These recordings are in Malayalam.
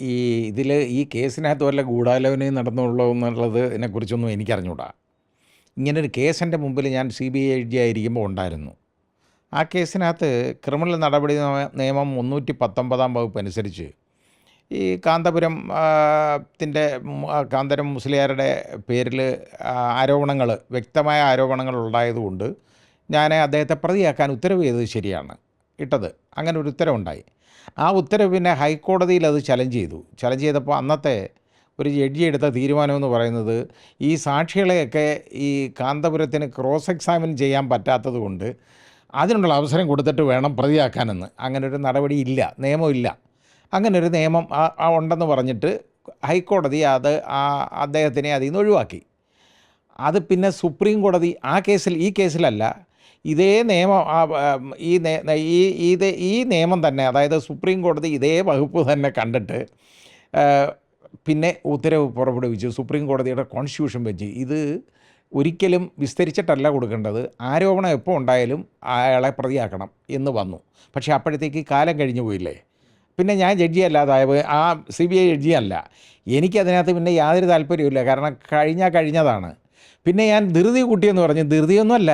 ഈ ഇതിൽ ഈ കേസിനകത്ത് വല്ല ഗൂഢാലോചനയും നടന്നുള്ളൂ എന്നുള്ളത് ഇതിനെക്കുറിച്ചൊന്നും എനിക്കറിഞ്ഞൂടാ. ഇങ്ങനൊരു കേസ് എന്റെ മുമ്പിൽ ഞാൻ സി ബി ഐ ജി ആയിരിക്കുമ്പോൾ ഉണ്ടായിരുന്നു. ആ കേസിനകത്ത് ക്രിമിനൽ നടപടി നിയമം മുന്നൂറ്റി പത്തൊമ്പതാം വകുപ്പ് അനുസരിച്ച് ഈ കാന്തപുരം ത്തിന്റെ കാന്തപുരം മുസ്ലിയാരുടെ പേരിൽ ആരോപണങ്ങൾ വ്യക്തമായ ആരോപണങ്ങൾ ഉണ്ടായതുകൊണ്ട് ഞാൻ അദ്ദേഹത്തെ പ്രതിയാക്കാൻ ഉത്തരവ് ചെയ്തത് ശരിയാണ്. ഇട്ടത്. അങ്ങനെ ഒരു ഉത്തരവുണ്ടായി. ആ ഉത്തരവ് പിന്നെ ഹൈക്കോടതിയിൽ അത് ചലഞ്ച് ചെയ്തു. ചലഞ്ച് ചെയ്തപ്പോൾ അന്നത്തെ ഒരു ജഡ്ജി എടുത്ത തീരുമാനമെന്ന് പറയുന്നത് ഈ സാക്ഷികളെയൊക്കെ ഈ കാന്തപുരത്തിന് ക്രോസ് എക്സാമിൻ ചെയ്യാൻ പറ്റാത്തത് കൊണ്ട് അതിനുള്ള അവസരം കൊടുത്തിട്ട് വേണം പ്രതിയാക്കാനെന്ന്. അങ്ങനെ ഒരു നടപടി ഇല്ല നിയമമില്ല അങ്ങനെ ഒരു നിയമം ഉണ്ടെന്ന് പറഞ്ഞിട്ട് ഹൈക്കോടതി അത് ആ അദ്ദേഹത്തിനെ അതിൽ നിന്ന് ഒഴിവാക്കി. അത് പിന്നെ സുപ്രീം കോടതി ആ കേസിൽ ഈ കേസിലല്ല ഇതേ നിയമം ഈ ഈ ഇത് ഈ നിയമം തന്നെ അതായത് സുപ്രീം കോടതി ഇതേ വകുപ്പ് തന്നെ കണ്ടിട്ട് പിന്നെ ഉത്തരവ് പുറപ്പെടുവിച്ചു. സുപ്രീം കോടതിയുടെ കോൺസ്റ്റിറ്റ്യൂഷൻ വെച്ച്. ഇത് ഒരിക്കലും വിസ്തരിച്ചിട്ടല്ല കൊടുക്കേണ്ടത്. ആരോപണം എപ്പോൾ ഉണ്ടായാലും അയാളെ പ്രതിയാക്കണം എന്ന് വന്നു. പക്ഷേ അപ്പോഴത്തേക്ക് കാലം കഴിഞ്ഞു പോയില്ലേ? പിന്നെ ഞാൻ ജഡ്ജി അല്ലാതായത് ആ സി ബി ഐ ജഡ്ജി അല്ല. എനിക്കതിനകത്ത് പിന്നെ യാതൊരു താല്പര്യമില്ല കാരണം കഴിഞ്ഞാൽ കഴിഞ്ഞതാണ്. പിന്നെ ഞാൻ ധൃതി കൂട്ടിയെന്ന് പറഞ്ഞു. ധൃതിയൊന്നുമല്ല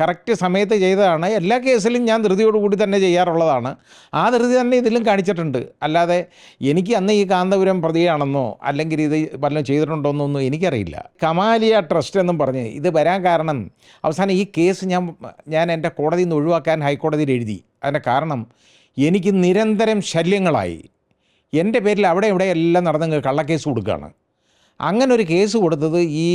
കറക്റ്റ് സമയത്ത് ചെയ്തതാണ്. എല്ലാ കേസിലും ഞാൻ ധൃതിയോടുകൂടി തന്നെ ചെയ്യാറുള്ളതാണ്. ആ ധൃതി തന്നെ ഇതിലും കാണിച്ചിട്ടുണ്ട്. അല്ലാതെ എനിക്ക് അന്ന് ഈ കാന്തപുരം പ്രതിയാണെന്നോ അല്ലെങ്കിൽ ഇത് വല്ലതും ചെയ്തിട്ടുണ്ടോ എന്നൊന്നും എനിക്കറിയില്ല. കമാലിയ ട്രസ്റ്റ് എന്നും പറഞ്ഞ് ഇത് വരാൻ കാരണം അവസാനം ഈ കേസ് ഞാൻ ഞാൻ എന്റെ കോടതിയിൽ നിന്ന് ഒഴിവാക്കാൻ ഹൈക്കോടതിയിൽ എഴുതി. അതിന്റെ കാരണം എനിക്ക് നിരന്തരം ശല്യങ്ങളായി. എന്റെ പേരിൽ അവിടെ ഇവിടെ എല്ലാം നടന്നെങ്കിൽ കള്ളക്കേസ് കൊടുക്കുകയാണ്. അങ്ങനെ ഒരു കേസ് കൊടുത്തത് ഈ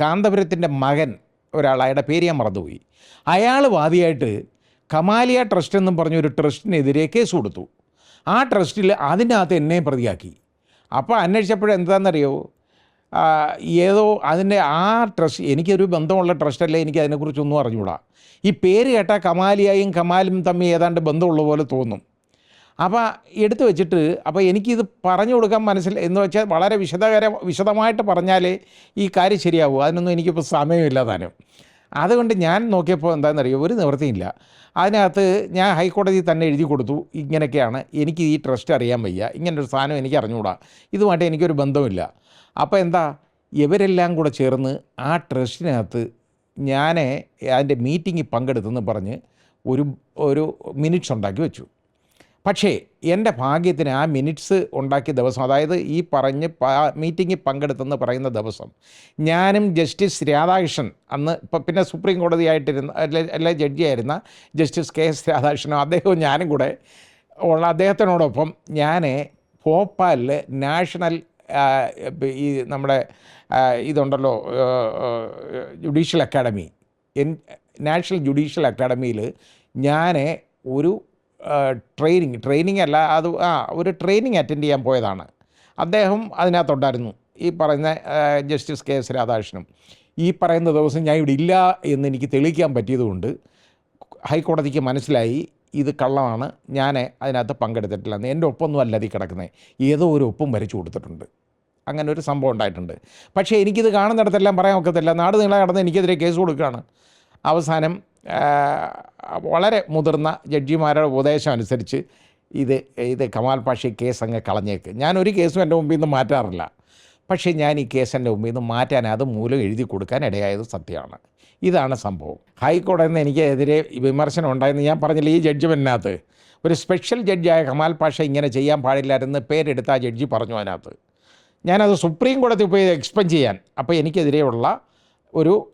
കാന്തപുരത്തിന്റെ മകൻ ഒരാൾ അയാളുടെ പേര് ഞാൻ മറന്നുപോയി. അയാൾ വാദിയായിട്ട് കമാലിയ ട്രസ്റ്റ് എന്നും പറഞ്ഞ ഒരു ട്രസ്റ്റിനെതിരെ കേസ് കൊടുത്തു. ആ ട്രസ്റ്റിൽ അതിന്റെ അകത്ത് എന്നെ പ്രതിയാക്കി. അപ്പോൾ അന്വേഷിച്ചപ്പോഴും എന്താണെന്നറിയോ? ആ, ഏതോ അതിന്റെ ആ ട്രസ്റ്റ് എനിക്കൊരു ബന്ധമുള്ള ട്രസ്റ്റല്ലേ എനിക്ക് അതിനെക്കുറിച്ചൊന്നും അറിഞ്ഞുകൂടാ ഈ പേര് കേട്ടാൽ കമാലിയായും കമാലും തമ്മിൽ ഏതാണ്ട് ബന്ധമുള്ള പോലെ തോന്നും. അപ്പോൾ എടുത്തു വെച്ചിട്ട് അപ്പോൾ എനിക്കിത് പറഞ്ഞു കൊടുക്കാൻ മനസ്സിൽ എന്ന് വെച്ചാൽ വളരെ വിശദകര വിശദമായിട്ട് പറഞ്ഞാലേ ഈ കാര്യം ശരിയാവൂ. അതിനൊന്നും എനിക്കിപ്പോൾ സമയമില്ല താനും. അതുകൊണ്ട് ഞാൻ നോക്കിയപ്പോൾ എന്താണെന്നറിയോ? ഒരു നിവൃത്തിയില്ല. അതിനകത്ത് ഞാൻ ഹൈക്കോടതി തന്നെ എഴുതി കൊടുത്തു. ഇങ്ങനെയൊക്കെയാണ്. എനിക്ക് ഈ ട്രസ്റ്റ് അറിയാൻ വയ്യ. ഇങ്ങനൊരു സാധനം എനിക്ക് അറിഞ്ഞുകൂടാ. ഇതുമായിട്ട് എനിക്കൊരു ബന്ധമില്ല അപ്പോൾ എന്താ? ഇവരെല്ലാം കൂടെ ചേർന്ന് ആ ട്രസ്റ്റിനകത്ത് ഞാൻ അതിന്റെ മീറ്റിങ്ങിൽ പങ്കെടുത്തെന്ന് പറഞ്ഞ് ഒരു ഒരു മിനിറ്റ്സ് ഉണ്ടാക്കി വെച്ചു. പക്ഷേ എന്റെ ഭാഗ്യത്തിന് ആ മിനിറ്റ്സ് ഉണ്ടാക്കിയ ദിവസം അതായത് ഈ പറഞ്ഞ് മീറ്റിങ്ങിൽ പങ്കെടുത്തെന്ന് പറയുന്ന ദിവസം ഞാനും ജസ്റ്റിസ് രാധാകൃഷ്ണൻ അന്ന് ഇപ്പം പിന്നെ സുപ്രീം കോടതിയായിട്ടിരുന്ന അല്ലെ ജഡ്ജി ജഡ്ജിയായിരുന്ന ജസ്റ്റിസ് കെ എസ് രാധാകൃഷ്ണനും അദ്ദേഹവും ഞാനും കൂടെ ഉള്ള അദ്ദേഹത്തിനോടൊപ്പം ഞാൻ ഭോപ്പാലിൽ നാഷണൽ ഈ നമ്മുടെ ഇതുണ്ടല്ലോ ജുഡീഷ്യൽ അക്കാഡമി നാഷണൽ ജുഡീഷ്യൽ അക്കാഡമിയിൽ ഞാൻ ഒരു ട്രെയിനിങ് ട്രെയിനിങ് അല്ല അത് ആ ഒരു ട്രെയിനിങ് അറ്റൻഡ് ചെയ്യാൻ പോയതാണ്. അദ്ദേഹം അതിനകത്തുണ്ടായിരുന്നു. ഈ പറയുന്ന ജസ്റ്റിസ് കെ എസ് രാധാകൃഷ്ണനും. ഈ പറയുന്ന ദിവസം ഞാൻ ഇവിടെ ഇല്ല എന്ന് എനിക്ക് തെളിയിക്കാൻ പറ്റിയതുകൊണ്ട് ഹൈക്കോടതിക്ക് മനസ്സിലായി ഇത് കള്ളമാണ് ഞാൻ അതിനകത്ത് പങ്കെടുത്തിട്ടില്ല എന്റെ ഒപ്പൊന്നും അല്ല ഈ കിടക്കുന്നത്. ഏതോ ഒരു ഒപ്പും വരച്ചു കൊടുത്തിട്ടുണ്ട്. അങ്ങനെ ഒരു സംഭവം ഉണ്ടായിട്ടുണ്ട്. പക്ഷേ എനിക്കിത് കാണുന്നിടത്തെല്ലാം പറയാൻ ഒക്കത്തില്ല. നാട് നീളെ കടന്ന് എനിക്കെതിരെ കേസ് കൊടുക്കുകയാണ്. അവസാനം വളരെ മുതിർന്ന ജഡ്ജിമാരുടെ ഉപദേശം അനുസരിച്ച് ഇത് ഇത് കമാൽ പാഷ കേസ് അങ്ങ് കളഞ്ഞേക്ക്. ഞാൻ ഒരു കേസും എന്റെ മുമ്പിൽ നിന്ന് മാറ്റാറില്ല. പക്ഷേ ഞാൻ ഈ കേസ് എന്റെ മുമ്പിൽ നിന്ന് മാറ്റാൻ അത് മൂലം എഴുതി കൊടുക്കാൻ ഇടയായത് സത്യമാണ്. ഇതാണ് സംഭവം. ഹൈക്കോടതി നിന്ന് എനിക്കെതിരെ വിമർശനം ഉണ്ടായെന്ന് ഞാൻ പറഞ്ഞില്ല ഈ ജഡ്ജ്മെന്റിനകത്ത്? ഒരു സ്പെഷ്യൽ ജഡ്ജിയായ കമാൽ പാഷ ഇങ്ങനെ ചെയ്യാൻ പാടില്ലായിരുന്നു പേരെടുത്ത് ആ ജഡ്ജി പറഞ്ഞു അതിനകത്ത്. ഞാനത് സുപ്രീം കോടതി പോയി എക്സ്പെൻഡ് ചെയ്യാൻ. അപ്പോൾ എനിക്കെതിരെയുള്ള ഒരു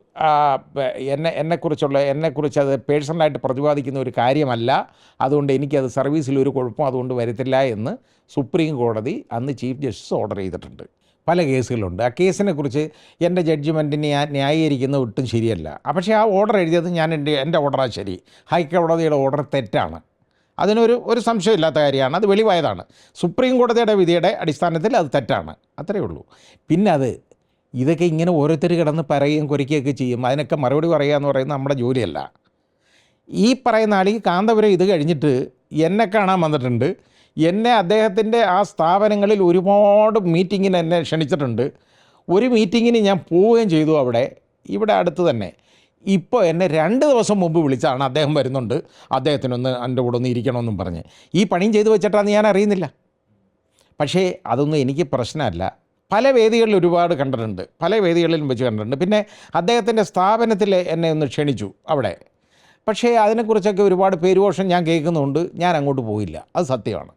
എന്നെ എന്നെക്കുറിച്ചുള്ള എന്നെക്കുറിച്ച് അത് പേഴ്സണലായിട്ട് പ്രതിപാദിക്കുന്ന ഒരു കാര്യമല്ല. അതുകൊണ്ട് എനിക്കത് സർവീസിൽ ഒരു കുഴപ്പം അതുകൊണ്ട് വരത്തില്ല എന്ന് സുപ്രീം കോടതി അന്ന് ചീഫ് ജസ്റ്റിസ് ഓർഡർ ചെയ്തിട്ടുണ്ട്. പല കേസുകളുണ്ട്. ആ കേസിനെ കുറിച്ച് എന്റെ ജഡ്ജ്മെന്റിനെ ഞാൻ ന്യായീകരിക്കുന്നത് ഒട്ടും ശരിയല്ല. പക്ഷേ ആ ഓർഡർ എഴുതിയത് ഞാൻ എന്റെ എന്റെ ഓർഡറാണ് ശരി. ഹൈക്കോടതിയുടെ ഓർഡർ തെറ്റാണ്. അതിനൊരു ഒരു സംശയമില്ലാത്ത കാര്യമാണ്. അത് വെളിവായതാണ്. സുപ്രീം കോടതിയുടെ വിധിയുടെ അടിസ്ഥാനത്തിൽ അത് തെറ്റാണ്. അത്രയേ ഉള്ളൂ. പിന്നെ അത് ഇതൊക്കെ ഇങ്ങനെ ഓരോരുത്തർ കിടന്ന് പറയുകയും കുരയ്ക്കുകയൊക്കെ ചെയ്യും. അതിനൊക്കെ മറുപടി പറയുക എന്ന് പറയുന്നത് നമ്മുടെ ജോലിയല്ല. ഈ പറയുന്ന ആൾ ഈ കാന്തപുരം ഇത് കഴിഞ്ഞിട്ട് എന്നെ കാണാൻ വന്നിട്ടുണ്ട്. എന്നെ അദ്ദേഹത്തിന്റെ ആ സ്ഥാപനങ്ങളിൽ ഒരുപാട് മീറ്റിങ്ങിന് എന്നെ ക്ഷണിച്ചിട്ടുണ്ട്. ഒരു മീറ്റിങ്ങിന് ഞാൻ പോവുകയും ചെയ്തു അവിടെ. ഇവിടെ അടുത്ത് തന്നെ. ഇപ്പോൾ എന്നെ രണ്ട് ദിവസം മുമ്പ് വിളിച്ചാണ് അദ്ദേഹം വരുന്നുണ്ട്. അദ്ദേഹത്തിനൊന്ന് എന്റെ കൂടെ ഒന്ന് ഇരിക്കണമെന്നും പറഞ്ഞ്. ഈ പണിയും ചെയ്തു വെച്ചിട്ടാന്ന് ഞാൻ അറിയുന്നില്ല. പക്ഷേ അതൊന്നും എനിക്ക് പ്രശ്നമല്ല. പല വേദികളിൽ ഒരുപാട് കണ്ടിട്ടുണ്ട്. പല വേദികളിലും വെച്ച് കണ്ടിട്ടുണ്ട്. പിന്നെ അദ്ദേഹത്തിന്റെ സ്ഥാപനത്തിൽ എന്നെ ഒന്ന് ക്ഷണിച്ചു അവിടെ. പക്ഷേ അതിനെക്കുറിച്ചൊക്കെ ഒരുപാട് പേരുവോഷം ഞാൻ കേൾക്കുന്നുണ്ട്. ഞാൻ അങ്ങോട്ട് പോയില്ല. അത് സത്യമാണ്.